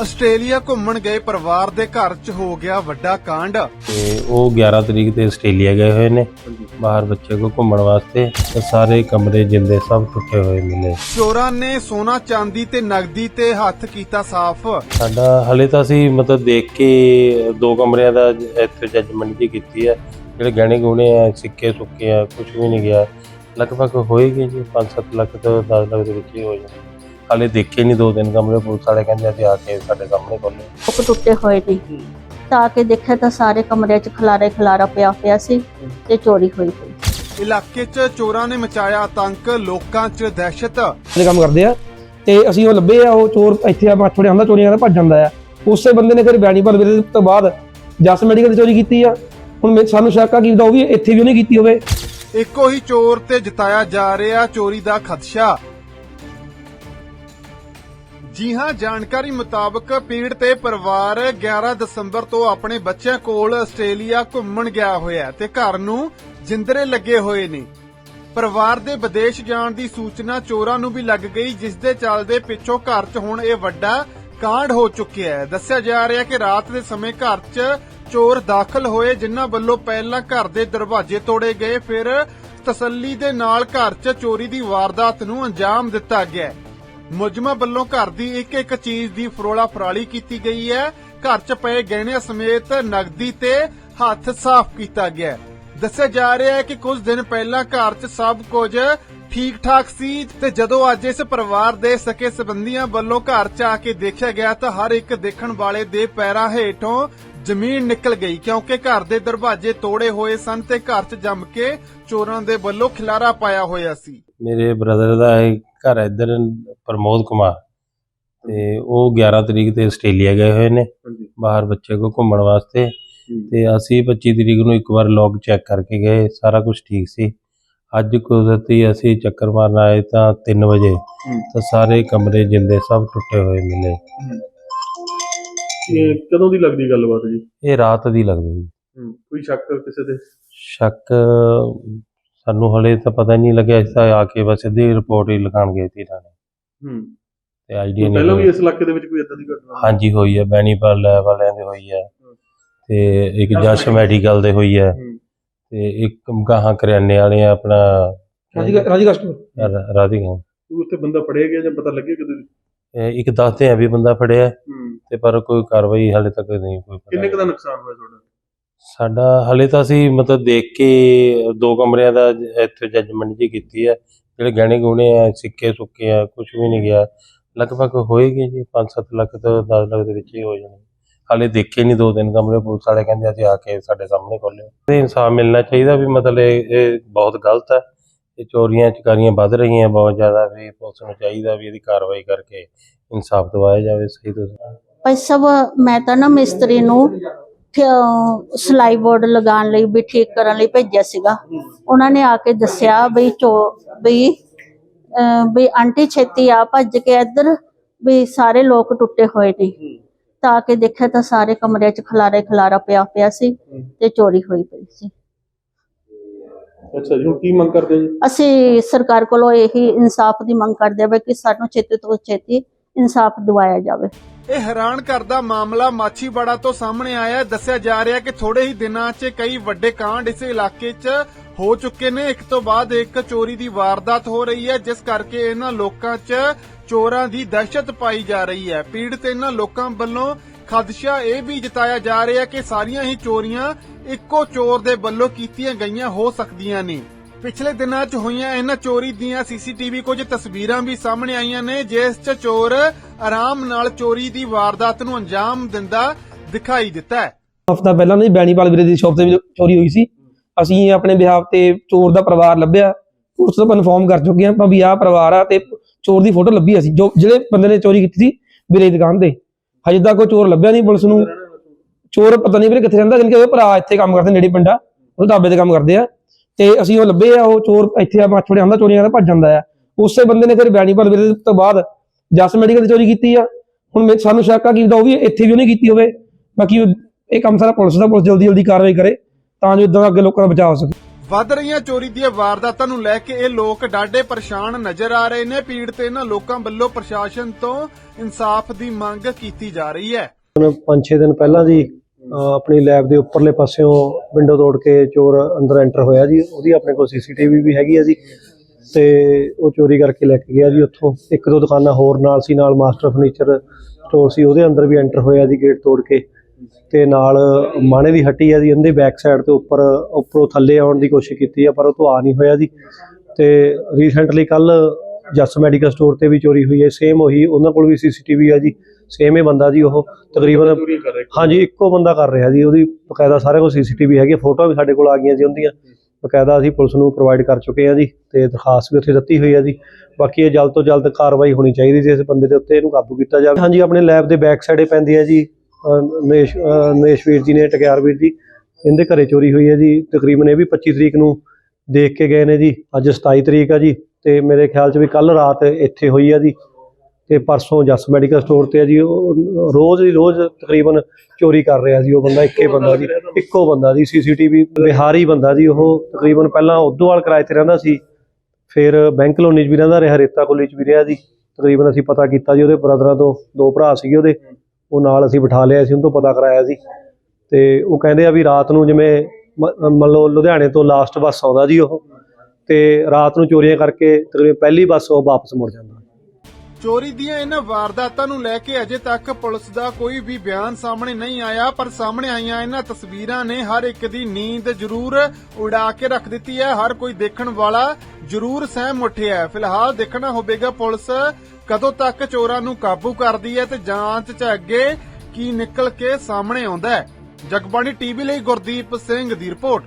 Australia ਘੁੰਮਣ ਗਏ ਪਰਿਵਾਰ ਦੇ ਘਰ 'ਚ ਹੋ ਗਿਆ ਵੱਡਾ ਕਾਂਡ। ਤੇ ਉਹ 11 ਤਰੀਕ ਤੇ ਆਸਟ੍ਰੇਲੀਆ ਗਏ ਹੋਏ ਨੇ। ਬਾਹਰ ਬੱਚੇ ਕੋ ਘੁੰਮਣ ਵਾਸਤੇ ਤੇ ਸਾਰੇ ਕਮਰੇ ਜਿੰਦੇ ਸਭ ਟੁੱਟੇ ਹੋਏ ਮਿਲੇ ਚੋਰਾਂ ਨੇ ਸੋਨਾ ਚਾਂਦੀ ਤੇ ਨਗਦੀ ਤੇ ਹੱਥ ਕੀਤਾ ਸਾਫ਼। ਸਾਡਾ ਹਲੇ ਤਾਂ ਅਸੀਂ ਮਤਲਬ ਦੇਖ ਕੇ ਦੋ ਕਮਰਿਆਂ ਦਾ ਇੱਥੇ ਜੱਜਮੈਂਟ ਜੀ ਕੀਤੀ ਹੈ ਜਿਹੜੇ ਗਹਿਣੇ ਗੁਣੇ ਆ ਸਿੱਕੇ ਸੁੱਕੇ ਆ ਕੁਝ ਵੀ ਨਹੀਂ ਗਿਆ। ਲਗਭਗ ਹੋਏਗੀ ਜੀ 5-7 ਲੱਖ ਤੋਂ 10 ਲੱਖ ਦੇ ਵਿੱਚ ਹੀ ਹੋ ਜਾਣਾ ਹਲੇ ਦੇਖੇ ਨਹੀਂ ਦੋ ਦਿਨ ਕਮਰੇ ਪੁਲਿਸ ਵਾਲੇ ਕਹਿੰਦੇ ਅਸੀਂ ਆ ਕੇ ਸਾਡੇ ਸਾਹਮਣੇ ਖੋਲੇ ਲੋਕ ਟੁੱਟੇ ਹੋਏ ਨੇ ਤਾਂ ਆ ਕੇ ਦੇਖਿਆ ਤਾਂ ਸਾਰੇ ਕਮਰਿਆਂ 'ਚ ਖਲਾਰੇ ਖਲਾਰਾ ਪਿਆ ਪਿਆ ਸੀ ਤੇ ਚੋਰੀ ਹੋਈ ਹੋਈ। ਇਲਾਕੇ 'ਚ ਚੋਰਾਂ ਨੇ ਮਚਾਇਆ ਆਤੰਕ ਲੋਕਾਂ 'ਚ ਦਹਿਸ਼ਤ। ਦੇ ਕੰਮ ਕਰਦੇ ਆ ਤੇ ਅਸੀਂ ਉਹ ਲੱਭੇ ਆ ਉਹ ਚੋਰ ਇੱਥੇ ਆ ਮੱਛੜੇ ਆਉਂਦਾ ਚੋਰੀਆਂ ਦਾ ਭੱਜ ਜਾਂਦਾ ਆ। ਉਸੇ ਬੰਦੇ ਨੇ ਫਿਰ ਬਿਆਨੀ ਪਰ ਵੀਰੇ ਤੋਂ ਬਾਅਦ ਜਸ ਮੈਡੀਕਲ ਦੀ ਚੋਰੀ ਕੀਤੀ ਆ। ਹੁਣ ਮੇ- ਸਾਨੂੰ ਸ਼ੱਕ ਆ ਕਿ ਉਹ ਵੀ ਇੱਥੇ ਵੀ ਉਹਨੇ ਕੀਤੀ ਹੋਵੇ। ਇੱਕੋ ਹੀ ਚੋਰ ਤੇ ਜਤਾਇਆ ਜਾ ਰਿਹਾ ਚੋਰੀ ਦਾ ਖਦਸ਼ਾ। ਜੀ ਹਾਂ, ਜਾਣਕਾਰੀ ਮੁਤਾਬਕ ਪੀੜ ਤੇ ਪਰਿਵਾਰ 11 ਦਸੰਬਰ ਤੋਂ ਆਪਣੇ ਬੱਚਿਆਂ ਕੋਲ ਆਸਟ੍ਰੇਲੀਆ ਘੁੰਮਣ ਗਿਆ ਹੋਇਆ ਤੇ ਘਰ ਨੂੰ ਜਿੰਦਰੇ ਲੱਗੇ ਹੋਏ ਨੇ। ਪਰਿਵਾਰ ਦੇ ਵਿਦੇਸ਼ ਜਾਣ ਦੀ ਸੂਚਨਾ ਚੋਰਾਂ ਨੂੰ ਵੀ ਲੱਗ ਗਈ, ਜਿਸ ਦੇ ਚੱਲਦੇ ਪਿੱਛੋਂ ਘਰ 'ਚ ਹੁਣ ਇਹ ਵੱਡਾ ਕਾਂਡ ਹੋ ਚੁੱਕਿਆ ਹੈ। ਦੱਸਿਆ ਜਾ ਰਿਹਾ ਕਿ ਰਾਤ ਦੇ ਸਮੇਂ ਘਰ 'ਚ ਚੋਰ ਦਾਖਲ ਹੋਏ, ਜਿਨ੍ਹਾਂ ਵੱਲੋਂ ਪਹਿਲਾਂ ਘਰ ਦੇ ਦਰਵਾਜ਼ੇ ਤੋੜੇ ਗਏ, ਫਿਰ ਤਸੱਲੀ ਦੇ ਨਾਲ ਘਰ 'ਚ ਚੋਰੀ ਦੀ ਵਾਰਦਾਤ ਨੂੰ ਅੰਜਾਮ ਦਿੱਤਾ ਗਿਆ ਹੈ। ਮੁਲਜ਼ਮਾਂ ਵੱਲੋਂ ਘਰ ਦੀ ਇੱਕ ਇੱਕ ਚੀਜ਼ ਦੀ ਫਰੋਲਾ ਫਰਾਲੀ ਕੀਤੀ ਗਈ ਹੈ ਘਰ 'ਚ ਪਏ ਗਹਿਣਿਆਂ ਸਮੇਤ ਨਗਦੀ ਤੇ ਹੱਥ ਸਾਫ਼ ਕੀਤਾ ਗਿਆ ਦੱਸਿਆ ਜਾ ਰਿਹਾ ਹੈ ਕਿ ਕੁਝ ਦਿਨ ਪਹਿਲਾਂ ਘਰ 'ਚ ਸਭ ਕੁਝ ਠੀਕ ਠਾਕ ਸੀ ਤੇ ਜਦੋਂ ਅੱਜ ਇਸ ਪਰਿਵਾਰ ਦੇ ਸਕੇ ਸਬੰਧੀਆਂ ਵੱਲੋਂ ਘਰ 'ਚ ਆ ਕੇ ਦੇਖਿਆ ਗਿਆ ਤਾਂ ਹਰ ਇੱਕ ਦੇਖਣ ਵਾਲੇ ਦੇ ਪੈਰਾਂ ਹੇਠੋਂ ਜ਼ਮੀਨ ਨਿਕਲ ਗਈ ਕਿਉਂਕਿ ਘਰ ਦੇ ਦਰਵਾਜ਼ੇ ਤੋੜੇ ਹੋਏ ਸਨ ਤੇ ਘਰ 'ਚ ਜੰਮ ਕੇ ਚੋਰਾਂ ਦੇ ਵੱਲੋਂ ਖਿਲਾਰਾ ਪਾਇਆ ਹੋਇਆ ਸੀ ਮੇਰੇ ਬ੍ਰਦਰ ਦਾ ਇਹ ਘਰ ਇੱਧਰ ਪ੍ਰਮੋਦ ਕੁਮਾਰ। ਤੇ ਉਹ 11 ਤਰੀਕ ਤੇ ਆਸਟ੍ਰੇਲੀਆ ਗਏ ਹੋਏ ਨੇ। ਬਾਹਰ ਬੱਚੇ ਕੋ ਘੁੰਮਣ ਵਾਸਤੇ। ਤੇ ਅਸੀਂ 25 ਤਰੀਕ ਨੂੰ ਇੱਕ ਵਾਰ ਲੌਗ ਚੈੱਕ ਕਰਕੇ ਗਏ। ਸਾਰਾ ਕੁਝ ਠੀਕ ਸੀ। ਅੱਜ ਕੁਦਰਤੀ ਅਸੀਂ ਚੱਕਰ ਮਾਰਨ ਆਏ ਤਾਂ 3 ਵਜੇ। ਤਾਂ ਸਾਰੇ ਕਮਰੇ ਜਿੰਦੇ ਸਭ ਟੁੱਟੇ ਹੋਏ ਮਿਲੇ। ਇਹ ਕਦੋਂ ਦੀ ਲੱਗਦੀ ਗੱਲਬਾਤ ਜੀ? ਇਹ ਰਾਤ ਦੀ ਲੱਗਦੀ ਜੀ। ਕੋਈ ਸ਼ੱਕ ਕਿਸੇ ਦੇ ਸ਼ੱਕ ਸਾਨੂੰ ਹਲੇ ਤਾਂ ਪਤਾ ਨਹੀਂ ਲੱਗਿਆ ਇਸ ਤਾਂ ਆ ਕੇ ਬਸ ਸਿੱਧੀ ਰਿਪੋਰਟ ਹੀ ਲਿਖਾਣ ਗਏ ਸੀ ਥਾਣੇ। ਹੂੰ। ਤੇ ਆਈਡੀਆ ਪਹਿਲਾਂ ਵੀ ਨਹੀਂ ਇਸ ਇਲਾਕੇ ਦੇ ਵਿੱਚ ਕੋਈ ਇਦਾਂ ਦੀ ਘਟਨਾ ਹਾਂਜੀ ਹੋਈ ਹੈ। ਬੈਨੀਪਾਲ ਲੈਬ ਵਾਲਿਆਂ ਦੇ ਹੋਈ ਹੈ। ਤੇ ਇੱਕ ਜਸ਼ ਮੈਡੀਕਲ ਦੇ ਹੋਈ ਹੈ। ਹੂੰ। ਤੇ ਇੱਕ ਗਾਹਾਂ ਕਰਿਆਨੇ ਵਾਲੇ ਆ ਆਪਣਾ ਰਾਜੀ ਰਾਜੀ ਕਸਟਮਰ ਰ- ਰਾਧਿਕਾ। ਉੱਥੇ ਬੰਦਾ ਫੜਿਆ ਗਿਆ ਜਾਂ ਪਤਾ ਲੱਗਿਆ ਕਦੇ? ਇਹ ਇੱਕ ਦੱਸਦੇ ਆ ਵੀ ਬੰਦਾ ਫੜਿਆ। ਹੈ, ਹੂੰ ਤੇ ਪਰ ਕੋਈ ਕਾਰਵਾਈ ਹਾਲੇ ਤੱਕ ਨਹੀਂ ਕੋਈ ਕਿੰਨੇ ਕੁ ਦਾ ਨੁਕਸਾਨ ਹੋਇਆ ਤੁਹਾਡਾ? ਸਾਡਾ ਹਲੇ ਤਾਂ ਅਸੀਂ ਮਤਲਬ ਦੇਖ ਕੇ ਦੋ ਕਮਰਿਆਂ ਦਾ ਇੱਥੇ ਜੱਜਮੈਂਟ ਜੀ ਕੀਤੀ ਹੈ। ਜਿਹੜੇ ਗਹਿਣੇ ਗੁਣੇ ਆ, ਸਿੱਕੇ ਸੁੱਕੇ ਆ ਕੁਝ ਵੀ ਨਹੀਂ ਗਿਆ। ਲਗਭਗ ਹੋਏਗੀ ਜੀ 5-7 ਲੱਖ ਤੋਂ 10 ਲੱਖ ਦੇ ਵਿੱਚ ਹੀ ਹੋ ਜਾਣੀ ਹਾਲੇ ਦੇਖੇ ਨਹੀਂ ਦੋ ਦਿਨ ਕਮਰੇ, ਪੁਲਿਸ ਵਾਲੇ ਕਹਿੰਦੇ ਅਸੀਂ ਆ ਕੇ ਸਾਡੇ ਸਾਹਮਣੇ ਖੋਲੇ ਤੇ ਇਨਸਾਫ ਮਿਲਣਾ ਚਾਹੀਦਾ ਵੀ ਮਤਲਬ ਇਹ ਬਹੁਤ ਗਲਤ ਹੈ। ਇਹ ਚੋਰੀਆਂ, ਚਕਾਰੀਆਂ ਵੱਧ ਰਹੀਆਂ, ਬਹੁਤ ਜ਼ਿਆਦਾ ਵੀ ਪੁਲਿਸ ਨੂੰ ਚਾਹੀਦਾ ਵੀ ਇਹਦੀ ਕਾਰਵਾਈ ਕਰਕੇ ਇਨਸਾਫ ਦਿਵਾਇਆ ਜਾਵੇ। ਸਹੀ ਤੋਂ ਭਾਈ ਸਭ ਮੈਂ ਤਾਂ ਨਾ ਮਿਸਤਰੀ ਨੂੰ ਸਿਲਾਈ ਬੋਰਡ ਲਗਾਉਣ ਲਈ ਵੀ ਠੀਕ ਕਰਨ ਲਈ ਭੇਜਿਆ ਸੀਗਾ। ਉਹਨਾਂ ਨੇ ਆ ਕੇ ਦੱਸਿਆ ਵੀ ਚੋ ਅਹ ਵੀ ਆਂਟੀ ਛੇਤੀ ਆ ਭੱਜ ਕੇ ਇੱਧਰ ਵੀ ਸਾਰੇ ਲੋਕ ਟੁੱਟੇ ਹੋਏ ਨੇ। ਤਾਂ ਆ ਕੇ ਦੇਖਿਆ ਤਾਂ ਸਾਰੇ ਕਮਰਿਆਂ 'ਚ ਖਲਾਰੇ ਖਲਾਰਾ ਪਿਆ ਪਿਆ ਸੀ ਤੇ ਚੋਰੀ ਹੋਈ ਪਈ ਸੀ। ਅੱਛਾ ਜੀ ਹੁਣ ਕੀ ਮੰਗ ਕਰਦੇ ਜੀ? ਅਸੀਂ ਸਰਕਾਰ ਕੋਲੋਂ ਇਹੀ ਇਨਸਾਫ ਦੀ ਮੰਗ ਕਰਦੇ ਵੀ ਕਿ ਸਾਨੂੰ ਛੇਤੀ ਤੋਂ ਛੇਤੀ ਇਨਸਾਫ ਦਿਵਾਇਆ ਜਾਵੇ। ਇਹ ਹੈਰਾਨ ਕਰਦਾ ਮਾਮਲਾ ਮਾਛੀਵਾੜਾ ਤੋਂ ਸਾਹਮਣੇ ਆਇਆ। ਹੈ। ਦੱਸਿਆ ਜਾ ਰਿਹਾ ਕਿ ਥੋੜੇ ਹੀ ਦਿਨਾਂ 'ਚ ਕਈ ਵੱਡੇ ਕਾਂਡ ਇਸ ਇਲਾਕੇ 'ਚ ਹੋ ਚੁੱਕੇ ਨੇ। ਇੱਕ ਤੋਂ ਬਾਅਦ ਇੱਕ ਚੋਰੀ ਦੀ ਵਾਰਦਾਤ ਹੋ ਰਹੀ ਹੈ, ਜਿਸ ਕਰਕੇ ਇਹਨਾਂ ਲੋਕਾਂ 'ਚ ਚੋਰਾਂ ਦੀ ਦਹਿਸ਼ਤ ਪਾਈ ਜਾ ਰਹੀ ਹੈ। ਪੀੜਤ ਇਹਨਾਂ ਲੋਕਾਂ ਵੱਲੋਂ ਖਦਸ਼ਾ ਇਹ ਵੀ ਜਤਾਇਆ ਜਾ ਰਿਹਾ ਕਿ ਸਾਰੀਆਂ ਹੀ ਚੋਰੀਆਂ ਇੱਕੋ ਚੋਰ ਦੇ ਵੱਲੋਂ ਕੀਤੀਆਂ ਗਈਆਂ ਹੋ ਸਕਦੀਆਂ ਨੇ। ਪਿਛਲੇ ਦਿਨਾਂ 'ਚ ਹੋਈਆਂ ਇਹਨਾਂ ਚੋਰੀ ਦੀਆਂ ਸੀਸੀਟੀਵੀ ਕੁਝ ਤਸਵੀਰਾਂ ਵੀ ਸਾਹਮਣੇ ਆਈਆਂ ਨੇ, ਜਿਸ 'ਚ ਚੋਰ ਆਰਾਮ ਨਾਲ ਚੋਰੀ ਦੀ ਵਾਰਦਾਤ ਨੂੰ ਅੰਜਾਮ ਦਿੰਦਾ ਦਿਖਾਈ ਦਿੱਤਾ ਹੈ। ਹਫਤਾ ਪਹਿਲਾਂ ਨਹੀਂ ਬੈਣੀਪਾਲ ਵੀਰੇ ਦੀ ਸ਼ਾਪ ਤੇ ਵੀ ਚੋਰੀ ਹੋਈ ਸੀ, ਅਸੀਂ ਆਪਣੇ ਬਿਹਾਫ ਤੇ ਚੋਰ ਦਾ ਪਰਿਵਾਰ ਲੱਭਿਆ, ਉਸ ਤੋਂ ਕਨਫਰਮ ਕਰ ਚੁੱਕੇ ਹਾਂ ਵੀ ਆਹ ਪਰਿਵਾਰ ਆ ਤੇ ਚੋਰ ਦੀ ਫੋਟੋ ਲੱਭੀ ਅਸੀਂ, ਜੋ ਜਿਹੜੇ ਬੰਦੇ ਨੇ ਚੋਰੀ ਕੀਤੀ ਸੀ ਵੀਰੇ ਦੀ ਦੁਕਾਨ ਤੇ, ਹਜੇ ਤੱਕ ਕੋਈ ਚੋਰ ਲੱਭਿਆ ਨਹੀਂ, ਪੁਲਿਸ ਨੂੰ ਚੋਰ ਪਤਾ ਨਹੀਂ ਵੀਰੇ ਕਿੱਥੇ ਰਹਿੰਦਾ ਕਿਉਂਕਿ ਉਹਦੇ ਭਰਾ ਇੱਥੇ ਕੰਮ ਕਰਦੇ ਨੇੜੇ ਪਿੰਡਾ ਉਹ ਢਾਬੇ ਤੇ ਕੰਮ ਕਰਦੇ ਆ। ਤੇ ਅਸੀਂ ਉਹ ਲੱਭੇ ਆ ਉਹ ਚੋਰ ਇੱਥੇ ਆ ਮੱਛੜੇ ਆਉਂਦਾ ਚੋਰੀਆਂ ਦਾ ਭੱਜ ਜਾਂਦਾ ਆ। ਉਸੇ ਬੰਦੇ ਨੇ ਫਿਰ ਬੈਣੀਪਾਲ ਵੀਰੇ ਤੋਂ ਬਾਅਦ ਜਸ ਮੈਡੀਕਲ ਦੀ ਚੋਰੀ ਕੀਤੀ ਆ। ਹੁਣ ਮੇ- ਸਾਨੂੰ ਸ਼ੱਕ ਆ ਕਿ ਉਹ ਵੀ ਇੱਥੇ ਵੀ ਉਹਨੇ ਕੀਤੀ ਹੋਵੇ। ਬਾਕੀ ਇਹ ਕੰਮ ਸਾਰਾ ਪੁਲਿਸ ਦਾ ਪੁਲਿਸ ਜਲਦੀ ਜਲਦੀ ਕਾਰਵਾਈ ਕਰੇ ਤਾਂ ਜੋ ਇਦਾਂ ਅੱਗੇ ਲੋਕਾਂ ਦਾ ਬਚਾਅ ਹੋ ਸਕੇ। ਵੱਧ ਰਹੀਆਂ ਚੋਰੀ ਦੀਆਂ ਵਾਰਦਾਤਾਂ ਨੂੰ ਲੈ ਕੇ ਇਹ ਲੋਕ ਡਾਢੇ ਪਰੇਸ਼ਾਨ ਨਜ਼ਰ ਆ ਰਹੇ ਨੇ। ਪੀੜਤ ਇਹਨਾਂ ਲੋਕਾਂ ਵੱਲੋਂ ਪ੍ਰਸ਼ਾਸਨ ਤੋਂ ਇਨਸਾਫ ਦੀ ਮੰਗ ਕੀਤੀ ਜਾ ਰਹੀ ਹੈ। ਪੰਜ ਛੇ ਦਿਨ ਪਹਿਲਾਂ ਜੀ ਅਹ ਆਪਣੀ ਲੈਬ ਦੇ ਉੱਪਰਲੇ ਪਾਸਿਓਂ ਵਿੰਡੋ ਤੋੜ ਕੇ ਚੋਰ ਅੰਦਰ ਐਂਟਰ ਹੋਇਆ ਜੀ। ਉਹਦੀ ਆਪਣੇ ਕੋਲ ਸੀਸੀਟੀਵੀ ਵੀ ਹੈਗੀ ਆ ਜੀ। ਤੇ ਉਹ ਚੋਰੀ ਕਰਕੇ ਲੈ ਕੇ ਗਿਆ ਜੀ ਉੱਥੋਂ। ਇੱਕ ਦੋ ਦੁਕਾਨਾਂ ਹੋਰ ਨਾਲ ਸੀ, ਨਾਲ ਮਾਸਟਰ ਫਰਨੀਚਰ ਸਟੋਰ ਸੀ, ਉਹਦੇ ਅੰਦਰ ਵੀ ਐਂਟਰ ਹੋਇਆ ਜੀ ਗੇਟ ਤੋੜ ਕੇ। ਤੇ ਨਾਲ ਮਾਣੇ ਦੀ ਹੱਟੀ ਆ ਜੀ ਉਹਦੇ ਬੈਕ ਸਾਈਡ ਤੇ ਉੱਪਰ, ਉੱਪਰੋਂ ਥੱਲੇ ਆਉਣ ਦੀ ਕੋਸ਼ਿਸ਼ ਕੀਤੀ ਆ, ਪਰ ਉਹ ਤੋਂ ਆ ਨਹੀਂ ਹੋਇਆ ਜੀ। ਤੇ ਰੀਸੈਂਟਲੀ ਕੱਲ ਜੱਸ ਮੈਡੀਕਲ ਸਟੋਰ ਤੇ ਵੀ ਚੋਰੀ ਹੋਈ ਹੈ। ਸੇਮ ਉਹੀ, ਉਹਨਾਂ ਕੋਲ ਵੀ ਸੀਸੀਟੀਵੀ ਆ ਜੀ। ਸੇਮ ਹੀ ਬੰਦਾ ਜੀ ਉਹ ਤਕਰੀਬਨ ਹਾਂਜੀ ਇੱਕੋ ਬੰਦਾ ਕਰ ਰਿਹਾ ਜੀ ਉਹਦੀ ਬਕਾਇਦਾ ਸਾਰੇ ਕੋਲ ਸੀਸੀਟੀਵੀ ਹੈਗੀ ਫੋਟੋ ਵੀ ਸਾਡੇ ਕੋਲ ਆ ਗਈਆਂ ਜੀ ਉਹਦੀਆਂ। ਬਕਾਇਦਾ ਅਸੀਂ ਪੁਲਿਸ ਨੂੰ ਪ੍ਰੋਵਾਈਡ ਕਰ ਚੁੱਕੇ ਹਾਂ ਜੀ ਤੇ ਦਰਖਾਸਤ ਵੀ ਉੱਥੇ ਦਿੱਤੀ ਹੋਈ ਹੈ ਜੀ। ਬਾਕੀ ਇਹ ਜਲਦ ਤੋਂ ਜਲਦ ਕਾਰਵਾਈ ਹੋਣੀ ਚਾਹੀਦੀ ਜੀ ਇਸ ਬੰਦੇ ਦੇ ਉੱਤੇ ਇਹਨੂੰ ਕਾਬੂ ਕੀਤਾ ਜਾਵੇ। ਹਾਂਜੀ ਆਪਣੇ ਲੈਬ ਦੇ ਬੈਕ ਸਾਈਡੇ ਪੈਂਦੀ ਹੈ ਜੀ ਅਹ ਨਰੇਸ਼ ਅਹ ਨਰੇਸ਼ ਵੀਰ ਜੀ ਨੇ ਟਕਿਆਰ ਵੀਰ ਜੀ ਇਹਦੇ ਘਰੇ ਚੋਰੀ ਹੋਈ ਹੈ ਜੀ। ਤਕਰੀਬਨ ਇਹ ਵੀ 25 ਤਰੀਕ ਨੂੰ ਦੇਖ ਕੇ ਗਏ ਨੇ ਜੀ। ਅੱਜ 27 ਤਰੀਕ ਆ ਜੀ ਤੇ ਮੇਰੇ ਖਿਆਲ 'ਚ ਵੀ ਕੱਲ ਰਾਤ ਇੱਥੇ ਹੋਈ ਆ ਜੀ। ਤੇ ਪਰਸੋਂ ਜਸ ਮੈਡੀਕਲ ਸਟੋਰ ਤੇ ਆ ਜੀ ਉਹ ਰੋਜ਼ ਹੀ ਰੋਜ਼ ਤਕਰੀਬਨ ਚੋਰੀ ਕਰ ਰਿਹਾ ਜੀ ਉਹ ਬੰਦਾ ਇੱਕੇ ਬੰਦਾ ਜੀ ਇੱਕੋ ਬੰਦਾ ਜੀ ਸੀਸੀਟੀਵੀ ਬਿਹਾਰੀ ਬੰਦਾ ਜੀ ਉਹ ਤਕਰੀਬਨ ਪਹਿਲਾਂ ਉਦੋਵਾਲ ਕਿਰਾਏ ਤੇ ਰਹਿੰਦਾ ਸੀ ਫਿਰ ਬੈਂਕ ਕਲੋਨੀ 'ਚ ਵੀ ਰਹਿੰਦਾ ਰਿਹਾ ਰੇਤਾ ਕੋਲੀ 'ਚ ਵੀ ਰਿਹਾ ਜੀ ਤਕਰੀਬਨ ਅਸੀਂ ਪਤਾ ਕੀਤਾ ਜੀ ਉਹਦੇ ਬ੍ਰਦਰਾਂ ਤੋਂ ਦੋ ਭਰਾ ਸੀਗੇ ਉਹਦੇ ਉਹ ਨਾਲ ਅਸੀਂ ਬਿਠਾ ਲਿਆ ਸੀ ਉਹਨੂੰ ਤੋਂ ਪਤਾ ਕਰਾਇਆ ਸੀ ਤੇ ਉਹ ਕਹਿੰਦੇ ਆ ਵੀ ਰਾਤ ਨੂੰ ਜਿਵੇਂ ਮੰਨ ਲਓ ਲੁਧਿਆਣੇ ਤੋਂ ਲਾਸਟ ਬੱਸ ਆਉਂਦਾ ਜੀ ਉਹ ਤੇ ਰਾਤ ਨੂੰ ਚੋਰੀਆਂ ਕਰਕੇ ਤਕਰੀਬਨ ਪਹਿਲੀ ਬੱਸ ਉਹ ਵਾਪਸ ਮੁੜ ਜਾਂਦਾ। ਚੋਰੀ ਦੀਆਂ ਇਹਨਾਂ ਵਾਰਦਾਤਾਂ ਨੂੰ ਲੈ ਕੇ ਅਜੇ ਤੱਕ ਪੁਲਿਸ ਦਾ ਕੋਈ ਵੀ ਬਿਆਨ ਸਾਹਮਣੇ ਨਹੀਂ ਆਇਆ, ਪਰ ਸਾਹਮਣੇ ਆਈਆਂ ਇਹਨਾਂ ਤਸਵੀਰਾਂ ਨੇ ਹਰ ਇੱਕ ਦੀ ਨੀਂਦ ਜ਼ਰੂਰ ਉਡਾ ਕੇ ਰੱਖ ਦਿੱਤੀ ਹੈ। ਹਰ ਕੋਈ ਦੇਖਣ ਵਾਲਾ ਜ਼ਰੂਰ ਸਹਿਮ ਉੱਠਿਆ ਹੈ। ਫਿਲਹਾਲ ਦੇਖਣਾ ਹੋਵੇਗਾ ਪੁਲਿਸ ਕਦੋਂ ਤੱਕ ਚੋਰਾਂ ਨੂੰ ਕਾਬੂ ਕਰਦੀ ਹੈ ਤੇ ਜਾਂਚ 'ਚ ਅੱਗੇ ਕੀ ਨਿਕਲ ਕੇ ਸਾਹਮਣੇ ਆਉਂਦਾ ਹੈ। ਜਗਬਾਣੀ ਟੀਵੀ ਲਈ ਗੁਰਦੀਪ ਸਿੰਘ ਦੀ ਰਿਪੋਰਟ।